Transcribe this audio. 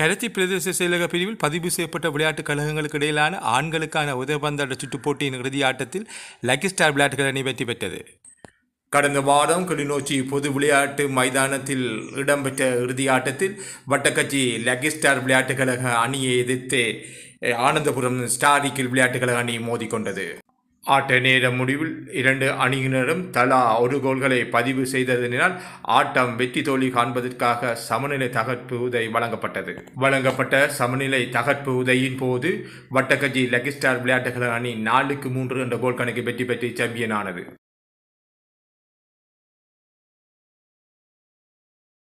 கரத்தி பிரதேச செயலக பிரிவில் பதிவு செய்யப்பட்ட விளையாட்டுக் கழகங்களுக்கு இடையிலான ஆண்களுக்கான உதயபந்தாட்ட சுற்றுப் போட்டியின் இறுதி ஆட்டத்தில் லக்கி ஸ்டார் விளையாட்டுகள் அணி வெற்றி பெற்றது. கடந்த வாரம் கிளிநொச்சி பொது விளையாட்டு மைதானத்தில் இடம்பெற்ற இறுதி ஆட்டத்தில் வட்டக்கட்சி லக்கி ஸ்டார் விளையாட்டுக் கழக அணியை எதிர்த்து ஆனந்தபுரம் ஸ்டாரிக்கில் விளையாட்டுக் கழக அணி மோதிக்கொண்டது ஆட்ட நேர முடிவில் இரண்டு அணியினரும் தலா ஒரு கோல்களை பதிவு செய்ததனால் ஆட்டம் வெற்றி தோல்வி காண்பதற்காக சமநிலை தகர்ப்பு உதை வழங்கப்பட்டது. வழங்கப்பட்ட சமநிலை தகர்ப்பு உதையின் போது வட்டக்கஜி லக்கி விளையாட்டுகள் அணி நாலுக்கு மூன்று என்ற கோல் கணக்கு வெற்றி பெற்று சாம்பியன் ஆனது.